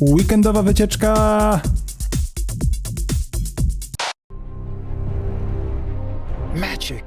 Weekendowa wycieczka! Magic.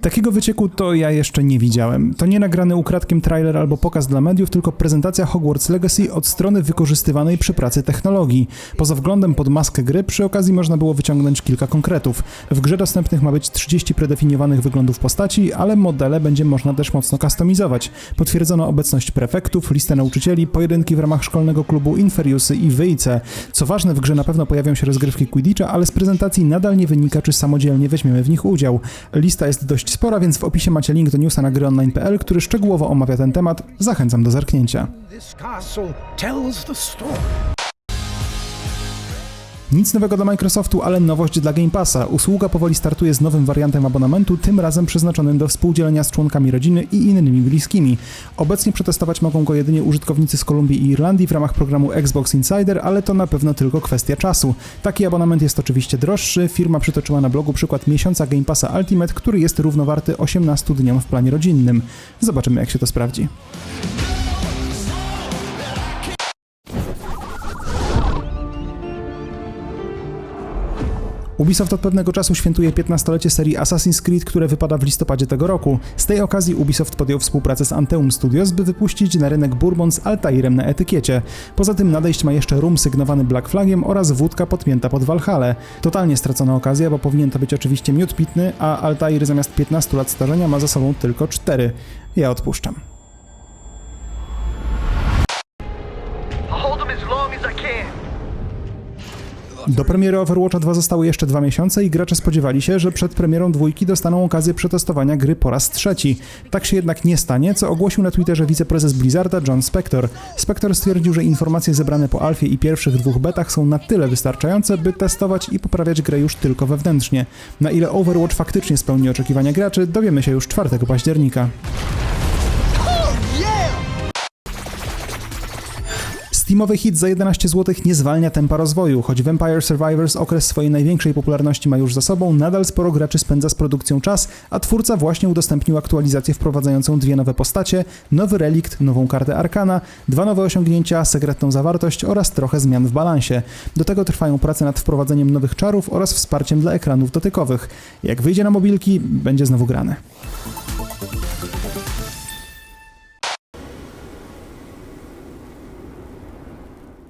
Takiego wycieku to ja jeszcze nie widziałem. To nie nagrany ukradkiem trailer albo pokaz dla mediów, tylko prezentacja Hogwarts Legacy od strony wykorzystywanej przy pracy technologii. Poza wglądem pod maskę gry, przy okazji można było wyciągnąć kilka konkretów. W grze dostępnych ma być 30 predefiniowanych wyglądów postaci, ale modele będzie można też mocno kustomizować. Potwierdzono obecność prefektów, listę nauczycieli, pojedynki w ramach szkolnego klubu Inferiusy i Wyjce. Co ważne, w grze na pewno pojawią się rozgrywki Quidditcha, ale z prezentacji nadal nie wynika, czy samodzielnie weźmiemy w nich udział. Lista jest dość spora, więc w opisie macie link do newsa na gryonline.pl, który szczegółowo omawia ten temat. Zachęcam do zerknięcia. Nic nowego dla Microsoftu, ale nowość dla Game Passa. Usługa powoli startuje z nowym wariantem abonamentu, tym razem przeznaczonym do współdzielenia z członkami rodziny i innymi bliskimi. Obecnie przetestować mogą go jedynie użytkownicy z Kolumbii i Irlandii w ramach programu Xbox Insider, ale to na pewno tylko kwestia czasu. Taki abonament jest oczywiście droższy. Firma przytoczyła na blogu przykład miesiąca Game Passa Ultimate, który jest równowarty 18 dniom w planie rodzinnym. Zobaczymy jak się to sprawdzi. Ubisoft od pewnego czasu świętuje 15-lecie serii Assassin's Creed, które wypada w listopadzie tego roku. Z tej okazji Ubisoft podjął współpracę z Anteum Studios, by wypuścić na rynek bourbon z Altairem na etykiecie. Poza tym nadejść ma jeszcze rum sygnowany Black Flagiem oraz wódka podpięta pod Valhalla. Totalnie stracona okazja, bo powinien to być oczywiście miód pitny, a Altair zamiast 15 lat starzenia ma za sobą tylko 4. Ja odpuszczam. Do premiery Overwatcha 2 zostały jeszcze dwa miesiące i gracze spodziewali się, że przed premierą dwójki dostaną okazję przetestowania gry po raz trzeci. Tak się jednak nie stanie, co ogłosił na Twitterze wiceprezes Blizzarda John Spector. Spector stwierdził, że informacje zebrane po alfie i pierwszych dwóch betach są na tyle wystarczające, by testować i poprawiać grę już tylko wewnętrznie. Na ile Overwatch faktycznie spełni oczekiwania graczy, dowiemy się już 4 października. Steamowy hit za 11 zł nie zwalnia tempa rozwoju. Choć Vampire Survivors okres swojej największej popularności ma już za sobą, nadal sporo graczy spędza z produkcją czas, a twórca właśnie udostępnił aktualizację wprowadzającą dwie nowe postacie, nowy relikt, nową kartę Arkana, dwa nowe osiągnięcia, sekretną zawartość oraz trochę zmian w balansie. Do tego trwają prace nad wprowadzeniem nowych czarów oraz wsparciem dla ekranów dotykowych. Jak wyjdzie na mobilki, będzie znowu grane.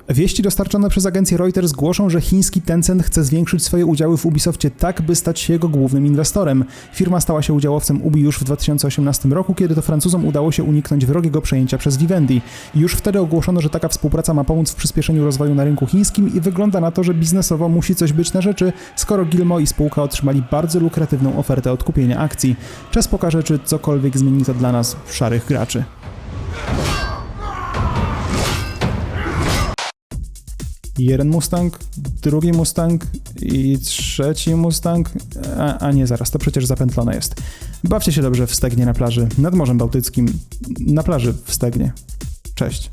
Wieści dostarczone przez agencję Reuters głoszą, że chiński Tencent chce zwiększyć swoje udziały w Ubisoftie tak, by stać się jego głównym inwestorem. Firma stała się udziałowcem Ubi już w 2018 roku, kiedy to Francuzom udało się uniknąć wrogiego przejęcia przez Vivendi. Już wtedy ogłoszono, że taka współpraca ma pomóc w przyspieszeniu rozwoju na rynku chińskim i wygląda na to, że biznesowo musi coś być na rzeczy, skoro Gilmo i spółka otrzymali bardzo lukratywną ofertę odkupienia akcji. Czas pokaże, czy cokolwiek zmieni to dla nas, szarych graczy. Jeden Mustang, drugi Mustang i trzeci Mustang. A, a, nie, zaraz, to przecież zapętlone jest. Bawcie się dobrze w Stegnie na plaży, nad Morzem Bałtyckim, na plaży w Stegnie. Cześć.